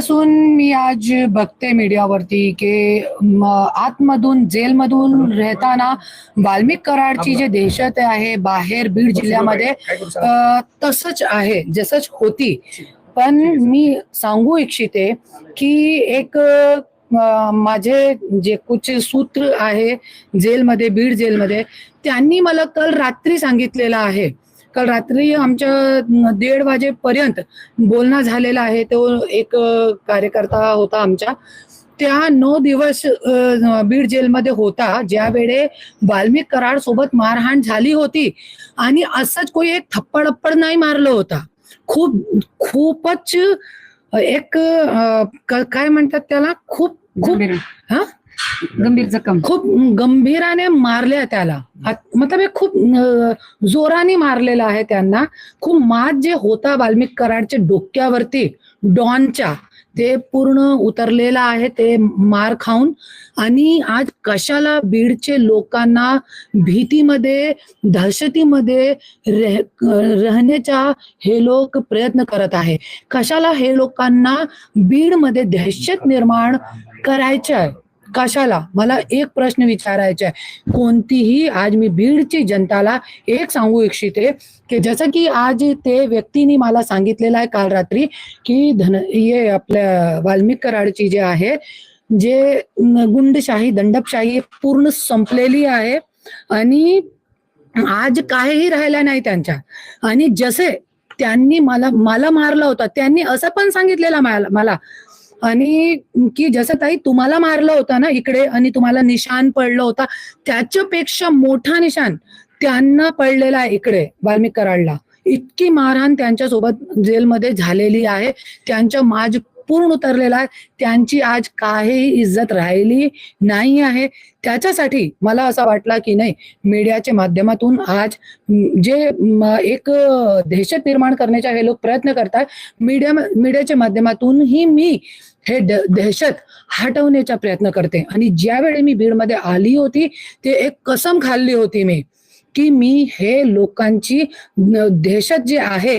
जेव्हापासून मी आज बघते मीडियावरती की आतमधून जेलमधून राहताना वाल्मिक कराडची जे दहशत आहे बाहेर बीड जिल्ह्यामध्ये तसंच आहे जसंच होती. पण मी सांगू इच्छिते की एक माझे जे कुछ सूत्र आहे जेलमध्ये बीड जेलमध्ये त्यांनी मला काल रात्री सांगितलेलं आहे. काल रात्री आमच्या दीड वाजेपर्यंत बोलणं झालेलं आहे. तो एक कार्यकर्ता होता आमच्या. त्या नऊ दिवस बीड जेलमध्ये होता. ज्या वेळे वाल्मिक कराड सोबत मारहाण झाली होती आणि असंच कोणी एक थप्पड नाही मारलं होता. खूप खूपच एक काय म्हणतात त्याला? खूप खूप हा? गंभीर जखम. खूप गंभीराने मारल्या त्याला. मतलब हे खूप जोराने मारलेलं आहे त्यांना. खूप मात जे होता वाल्मिक कराडच्या डोक्यावरती डॉनच्या ते पूर्ण उतरलेलं आहे ते मार खाऊन. आणि आज कशाला बीडचे लोकांना भीतीमध्ये दहशतीमध्ये रह- राहण्याचा हे लोक प्रयत्न करत आहे. कशाला हे लोकांना बीडमध्ये दहशत निर्माण करायचं आहे कशाला? मला एक प्रश्न विचारायचा आहे. कोणतीही आज मी बीडची जनताला एक सांगू इच्छिते की जसं की आज ते व्यक्तीने मला सांगितलेलं आहे काल रात्री की धन हे आपल्या वाल्मिक कराडची जे आहे जे गुंडशाही दंडपशाही पूर्ण संपलेली आहे आणि आज काहीही राहिला नाही त्यांच्या. आणि जसे त्यांनी मला मला मारला होता त्यांनी असं पण सांगितलेलं मला मला. आणि की जसं ताई तुम्हाला मारलं होतं ना इकडे आणि तुम्हाला निशाण पडलं होता त्याच्यापेक्षा मोठा निशाण त्यांना पडलेला आहे इकडे वाल्मिक कराडला. इतकी मारहाण त्यांच्यासोबत जेलमध्ये झालेली आहे. त्यांच्या माज पूर्ण उतरलेला आहे. त्यांची आज काहीही इज्जत राहिली नाही आहे. त्याच्यासाठी मला असा वाटला की नाही मीडियाच्या माध्यमातून आज जे एक दहशत निर्माण करण्याचा हे लोक प्रयत्न करतात मीडिया मीडियाच्या माध्यमातूनही मी हे दहशत हटवण्याचा प्रयत्न करते. आणि ज्यावेळी मी बीडमध्ये आली होती ते एक कसम खाल्ली होती मी. की मी हे लोकांची दहशत जे आहे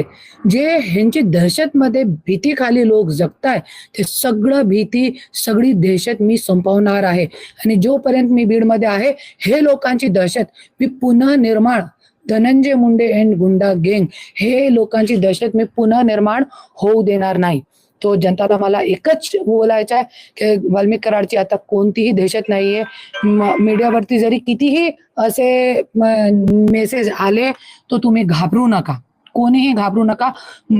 जे ह्यांची दहशतमध्ये भीतीखाली लोक जगताय ते सगळं भीती सगळी दहशत मी संपवणार आहे. आणि जोपर्यंत मी बीडमध्ये आहे हे लोकांची दहशत मी पुन्हा निर्माण धनंजय मुंडे अँड गुंडा गेंग हे लोकांची दहशत मी पुनर्निर्माण होऊ देणार नाही. तो जनताला मला एकच बोलायचं आहे की वाल्मिक कराडची आता कोणतीही दहशत नाहीये. मीडियावरती जरी कितीही असे मेसेज आले तो तुम्ही घाबरू नका. कोणीही घाबरू नका.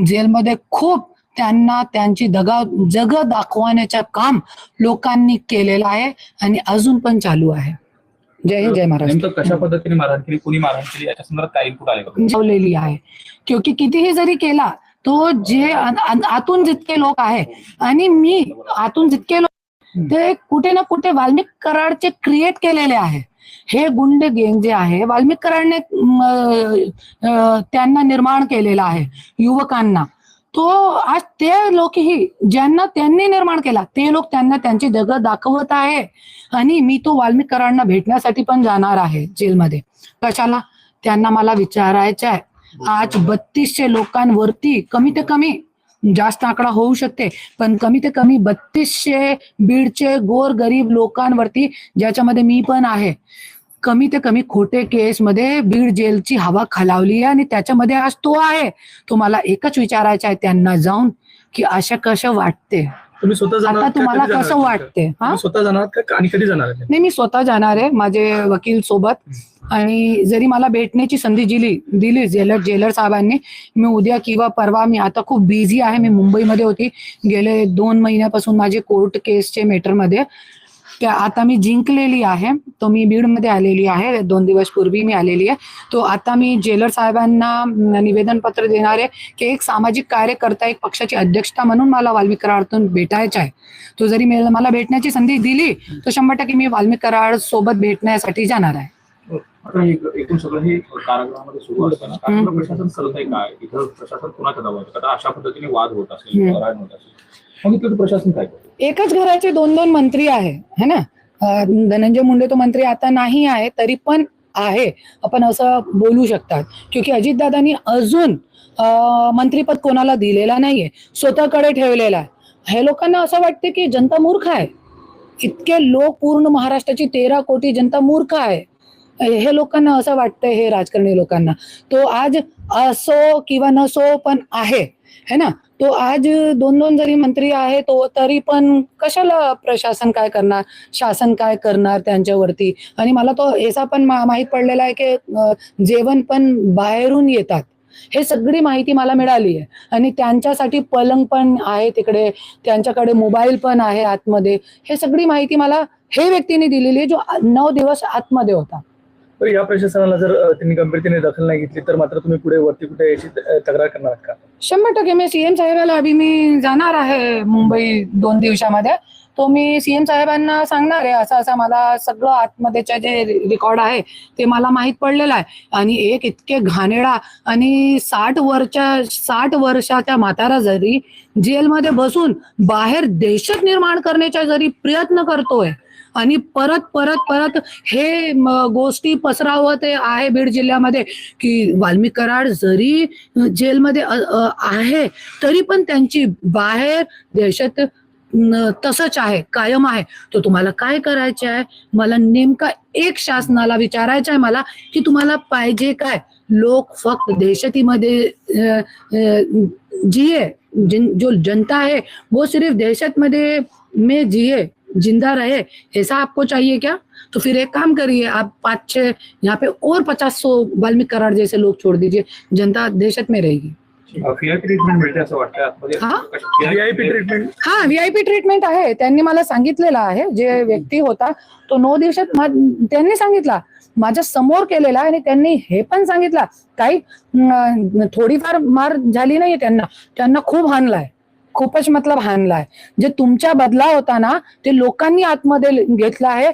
जेलमध्ये खूप त्यांना त्यांची दगा जग दाखवण्याचं काम लोकांनी केलेलं आहे आणि अजून पण चालू आहे. जय हिंद जय महाराष्ट्र. कशा पद्धतीने मारहाण केली? कुणी मारहाण केली? याच्या संदर्भात काय इनपुट आले? का? लावलेली आहे. क्योंकि कितीही जरी केला तो जे आतून जितके लोक आहे आणि मी आतून जितके लोक ते कुठे ना कुठे वाल्मिक कराडचे क्रिएट केलेले आहे. हे गुंड गेंग जे आहे वाल्मिक कराडने त्यांना निर्माण केलेला आहे युवकांना. तो आज ते लोकही ज्यांना त्यांनी निर्माण केला ते लोक त्यांना त्यांची जग दाखवत आहे. आणि मी तो वाल्मिक कराडना भेटण्यासाठी पण जाणार आहे जेलमध्ये. कशाला? त्यांना मला विचारायचं आहे आज बत्तीसशे लोकांवरती कमी ते कमी जास्त आकडा होऊ शकते. पण कमी ते कमी बत्तीसशे बीडचे गोर गरीब लोकांवरती ज्याच्यामध्ये मी पण आहे कमी ते कमी खोटे केस मध्ये बीड जेलची हवा खालावली आहे आणि त्याच्यामध्ये आज तो आहे. तो मला एकच विचारायचं आहे त्यांना जाऊन की अशा कसं वाटते? तुम्ही स्वतः जाणार आता? तुम्हाला कसं? वाटते हा? स्वतः जाणार का आणि कधी जाणार? नाही मी स्वतः जाणार आहे माझे वकील सोबत. आणि जरी मला भेटण्याची संधी दिली दिली जेलर जेलर साहेबांनी मी उद्या किंवा परवा मी आता खूप बिझी आहे. मी मुंबईमध्ये होती. गेले दोन महिन्यापासून माझे कोर्ट केसचे मॅटरमध्ये त्या आता मी जिंकलेली आहे. तो मी बीडमध्ये आलेली आहे. दोन दिवस पूर्वी मी आलेली आहे. तो आता मी जेलर साहेबांना निवेदन पत्र देणार आहे की एक सामाजिक कार्यकर्ता एक पक्षाची अध्यक्षता म्हणून मला वाल्मिक कराडतून भेटायचं आहे. तो जरी मला भेटण्याची संधी दिली तर शंभर टक्के मी वाल्मिक सोबत भेटण्यासाठी जाणार आहे. आता एकूण सगळं हे कारागृहामध्ये सुरू असताना कारागृह प्रशासन करत आहे काय? इथं प्रशासन कुणाच्या दाबावर आता अशा पद्धतीने वाद होत असेल हम्म. राड होत असेल. मग इथलं प्रशासन काय करतं? एकच घराचे दोन दोन मंत्री आहे है ना? धनंजय मुंडे तो मंत्री आता नाही आहे तरी पण आहे. आपण असं बोलू शकतात. क्योंकि अजितदादांनी अजून मंत्रीपद कोणाला दिलेला नाहीये. स्वतःकडे ठेवलेला आहे. हे लोकांना असं वाटते की जनता मूर्ख आहे. इतके लोक पूर्ण महाराष्ट्राची तेरा कोटी जनता मूर्ख आहे. हे लोकांना असं वाटतंय हे राजकारणी लोकांना. तो आज असो किंवा नसो पण आहे. है ना? तो आज दोन दोन जरी मंत्री आहे तो तरी पण कशाला प्रशासन काय करणार? शासन काय करणार त्यांच्यावरती? आणि मला तो याचा पण माहीत माहीत पडलेला आहे की जेवण पण बाहेरून येतात. हे सगळी माहिती मला मिळाली आहे. आणि त्यांच्यासाठी पलंग पण आहे तिकडे. त्यांच्याकडे मोबाईल पण आहे आतमध्ये. हे सगळी माहिती मला हे व्यक्तीने दिलेली आहे जो नऊ दिवस आतमध्ये होता. तर या प्रशासनाला जर त्यांनी गंभीरतेने दखल नाही घेतली तर मात्र तुम्ही पुढे वरती कुठे याची तक्रार करणार का? शंभर टक्के. मी सीएम साहेबाला अभि मी जाणार आहे मुंबई दोन दिवसामध्ये. तो मी सीएम साहेबांना सांगणार आहे. असं असं मला सगळं आतमध्येचे जे रेकॉर्ड आहे ते मला माहीत पडलेलं आहे. आणि एक इतके घाणेडा आणि साठ वर्षा साठ वर्षाच्या म्हातारा जरी जेलमध्ये बसून बाहेर दहशत निर्माण करण्याचा जरी प्रयत्न करतोय आणि परत परत परत हे गोष्टी पसरावत आहे बीड जिल्ह्यामध्ये की वाल्मिक कराड जरी जेलमध्ये आहे तरी पण त्यांची बाहेर देशात तसंच आहे कायम आहे. तर तुम्हाला काय करायचे आहे? मला नेमका एक शासनाला विचारायचं आहे मला की तुम्हाला पाहिजे काय? लोक फक्त देशतीमध्ये जिये जिन जो जनता है वो सिर्फ दहशत मध्ये में जिए जिंदा रहे ऐसा आपको चाहिए क्या? तो फिर एक काम करिए आप पाँच छः यहाँ पे और पचास सौ वाल्मीकि करार जैसे लोग छोड़ दीजिए जनता दहशत में रहेगी। हा? व्हीआयपी ट्रीटमेंट हा व्हीआयपी ट्रीटमेंट आहे. त्यांनी मला सांगितलेलं आहे जे व्यक्ती होता तो नऊ दिवसात त्यांनी सांगितला माझ्यासमोर केलेला आणि त्यांनी हे पण सांगितलं काही थोडीफार मार झाली नाही त्यांना त्यांना खूप हाणलाय. खूपच मतलब हाणलाय जे तुमच्या बदला होता ना ते लोकांनी आतमध्ये घेतला आहे.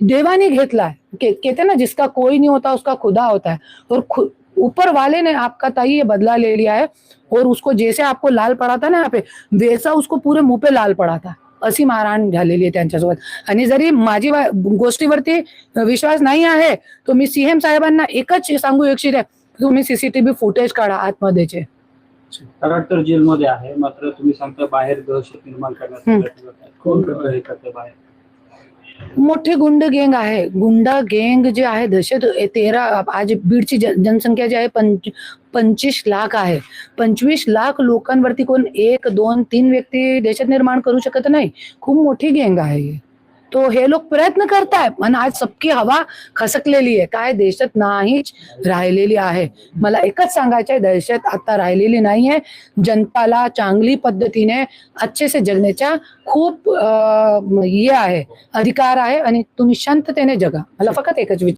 देवाने घेतला आहे. के- कहते ना जिसका कोई नहीं होता उसका खुदा होता है. और खु- ऊपर वाले ने आपका ताई ये बदला ले लिया है और उसको जैसे आपको लाल पड़ा था ना यहाँ पे वैसा उसको पूरे मुंह पे लाल पड़ा था। अशी मारहाण झालेली आहे त्यांच्यासोबत. आणि जरी माझी गोष्टीवरती विश्वास नाही आहे तो मी सीएम साहेबांना एकच सांगू इच्छिते. तुम्ही सीसीटीव्ही फुटेज काढा आतमध्येचे. कराड तर जेलमध्ये आहे. मात्र तुम्ही सांगता बाहेर दहशत निर्माण कोण हे करते बाहेर? मोठे गुंड गँग आहे. गुंडा गँग जे आहे दहशत तेरा आज बीडची जन- जनसंख्या जी आहे पंच पंचवीस लाख आहे. पंचवीस लाख लोकांवरती कोण एक दोन तीन व्यक्ती देशात निर्माण करू शकत नाही. खूप मोठी गँग आहे ही. तो हे लोक प्रयत्न करताय पण आज सबकी हवा खसकलेली आहे. काय देशात नाहीच राहिलेली आहे. मला एकच सांगायचं आहे दहशत आता राहिलेली नाहीये. जनताला चांगली पद्धतीने अच्छे से जगण्याच्या खूप अं, हे आहे अधिकार आहे आणि तुम्ही शांततेने जगा. मला फक्त एकच विचार